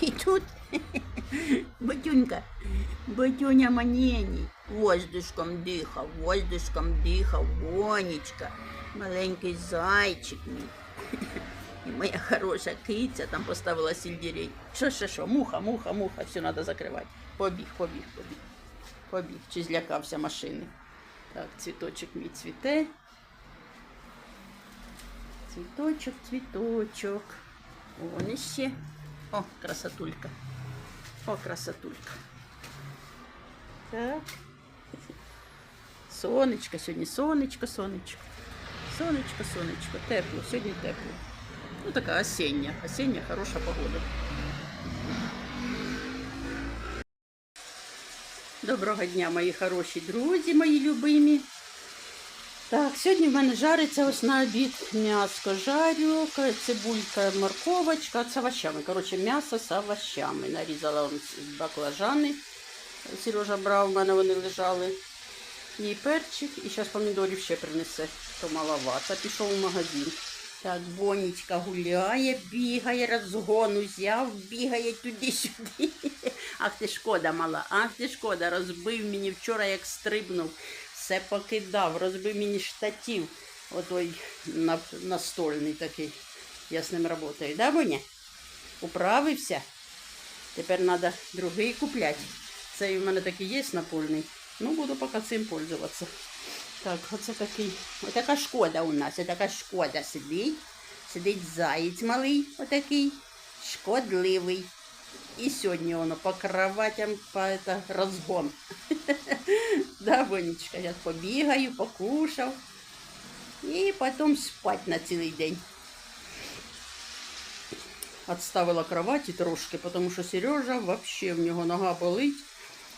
Ти тут? Батюнька, батюня манєній. Воздушком дихав, воздушком дихав, вонечка. Маленький зайчик мій. І моя хороша киця там поставила сельдерей. Що, що, що, муха, муха, муха, все треба закривати. Побіг, побіг, побіг. Побіг. Чи злякався машини. Так, цвіточок мій цвіте. Цвіточок, цвіточок. Вон іще. О, красотулька. О, красотулька. Так. Сонечко, сьогодні сонечко, сонечко. Сонечко, сонечко. Тепло, сьогодні тепло. Ну, така осіння, осіння хороша погода. Доброго дня, мої хороші друзі, мої любимі. Так, сьогодні в мене жариться ось на обід м'яско жарю, цибулька, морковочка з овощами. Коротше, м'ясо з овощами. Нарізала баклажани. Сережа брав, в мене вони лежали. І перчик, і зараз помідорів ще принесе, то маловато. Пішов у магазин. Так, Бонечка гуляє, бігає, розгон узяв, бігає туди-сюди. Ах ти шкода мала, ах ти шкода, розбив мені вчора, як стрибнув, все покидав, розбив мені штатів. Отой на- настольний такий. Я з ним працюю. Да, Боня? Управився. Тепер треба другий купляти. Цей у мене такий є напольний. Ну, буду поки цим пользуватися. Так, оце такий. Отака шкода у нас. Отака шкода сидить. Сидить заєць малий, отакий, шкодливий. І сьогодні воно по кроватям по это, розгон. да, Бонечка, я побігаю, покушав. І потім спать на цілий день. Отставила кроваті трошки, тому що Сережа вообще в нього нога болить.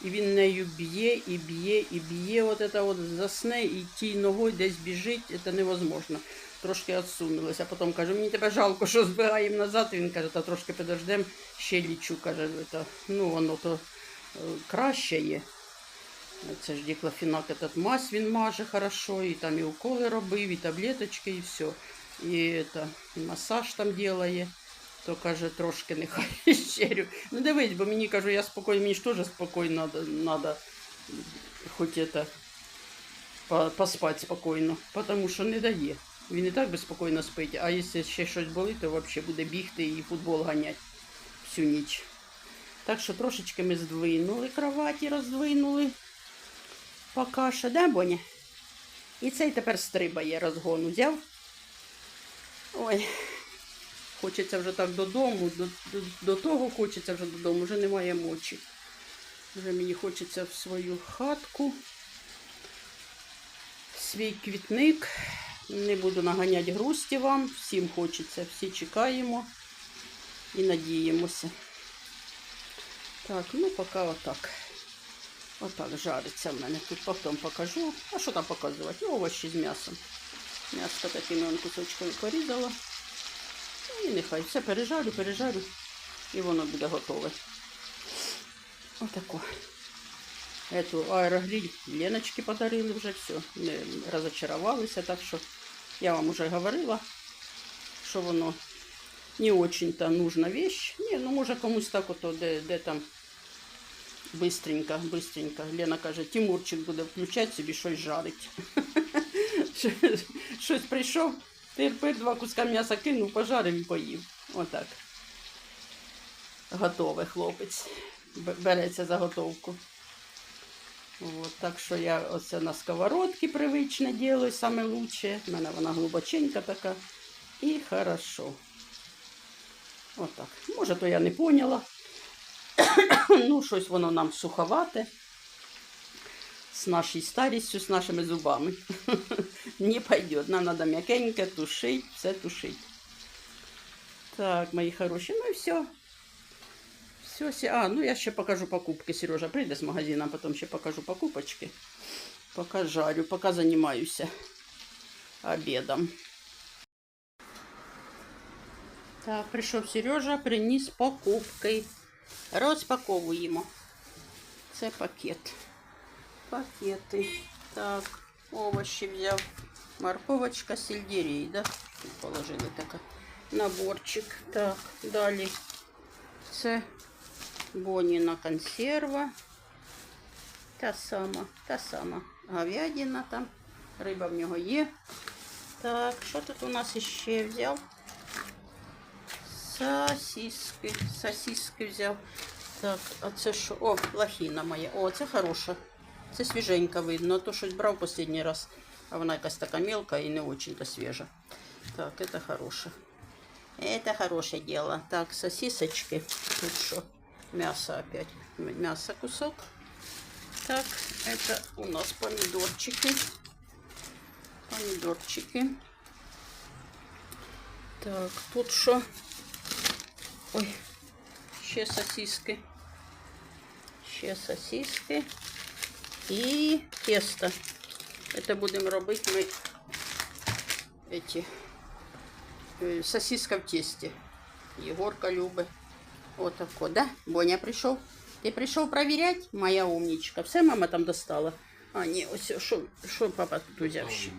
І він нею б'є, і б'є, і б'є. От це от засне і тій ногою десь біжить, це невозможно. Трошки відсунулася. Потім каже, мені тебе жалко, що збігаємо назад. Він каже, та трошки підождемо, ще лічу. Каже, ну воно то е, краще є. Це ж діклофінак, этот мазь він маже хорошо, і там і уколи робив, і таблеточки, і все. І, і масаж там ділає. То каже, трошки нехай щерю. Ну дивись, бо мені кажу, я спокійно, мені ж теж спокійно надо хоч это, поспати спокійно, тому що не дає. Він і так безпокійно спить, а якщо ще щось болить, то взагалі буде бігти і футбол ганяти всю ніч. Так що трошечки ми здвинули кроваті, роздвинули. Поки що, да, Боня? І цей тепер стрибає, розгон взяв. Ой, Хочеться вже так додому, до, до, до того хочеться вже додому, вже немає мочі. Вже мені хочеться в свою хатку, свій квітник. Не буду наганяти грусті вам. Всім хочеться, всі чекаємо і надіємося. Так, ну поки отак. Отак жариться в мене. Тут потім покажу. А що там показувати? Ну, овочі з м'ясом. М'ясо такими он кусочками порізала. І нехай все пережарю, пережарю, і воно буде готове. Отако. Эту аерогриль Леночки подарили вже все. Не розочарувалися, так що я вам уже говорила, що воно не очень-то нужна вещь. Ні, ну може комусь так ото, де, де там быстренько, быстренько. Лена каже, Тимурчик буде включати собі щось жарить. Щось прийшов, Тепер два куска м'яса кинув, пожарив і поїв. Отак. Готове хлопець. Береться за готовку. От, так що я оце на сковородці привичне ділаю, саме лучше. У мене вона глибоченька така. І хорошо. Отак. Може, то я не поняла. ну, щось воно нам суховате. З нашою старістю, з нашими зубами. не пойдет. Нам надо мягенько тушить, все тушить. Так, мои хорошие, ну и все. Все, а, ну я ще покажу покупки. Сережа прийде з магазина, потім ще покажу покупочки. Пока жарю, пока занимаюсь обедом. Так, прийшов Сережа, приніс покупки. Розпаковуємо. Це пакет. Пакети. Так, овощи взяв. Морковочка, сельдерей, да? Положили така. Наборчик. Так, далі. Це Боніна консерва. Та сама, та сама. Говядина там. Риба в нього є. Так, що тут у нас іще взяв? Сосиски. Сосиски взяв. Так, а це що? О, лохіна моя. О, це хороша. Це свіженька видно. А То щось брав останній раз. А вона якась така мелка і не очень-то свіжа. Так, это хороше. Это хорошее дело. Так, сосисочки. Тут что? Мясо опять. М- Мясо кусок. Так, это у нас помидорчики. Помидорчики. Так, тут что? Ой, ще сосиски. Ще сосиски. І тесто. Это будем робити ми эти э, сосиска в тесте. Егорка любит. Вот такой, да? Боня пришел. Ты пришел проверять? Моя умничка. Все мама там достала. А, не, ось, що, що папа тут взяв ще?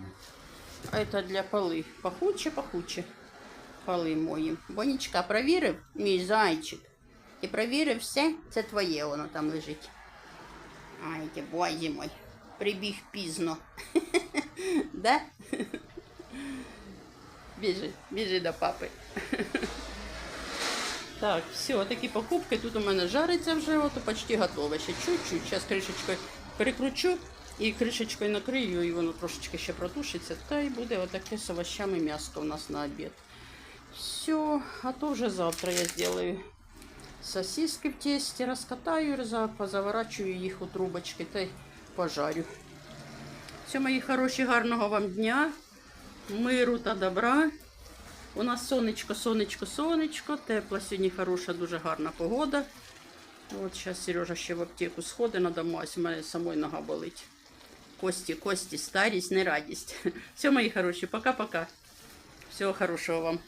А это для поли. Пахуче, пахуче. Поли мої. Бонечка, провірив? Мій зайчик. Ти провірив все? Це твоє воно там лежить. Ай, ти бозі мой. Прибіг пізно. да? Біжи, біжи до папи. Так, все, такі покупки. Тут у мене жариться вже, ото почти готове. Ще чуть-чуть. Зараз кришечкою перекручу і кришечкою накрию, і воно трошечки ще протушиться. Та й буде отаке з овощами м'яско у нас на обід. Все, а то вже завтра я зроблю сосиски в тесті, розкатаю, роза- позаворачую їх у трубочки та пожарю. Все, мої хороші, гарного вам дня, миру та добра. У нас сонечко, сонечко, сонечко, тепло, сьогодні хороша, дуже гарна погода. От зараз Сережа ще в аптеку сходить на домась, у мене самої нога болить. Кості, кості, старість, не радість. Все, мої хороші, пока-пока. Всього хорошого вам.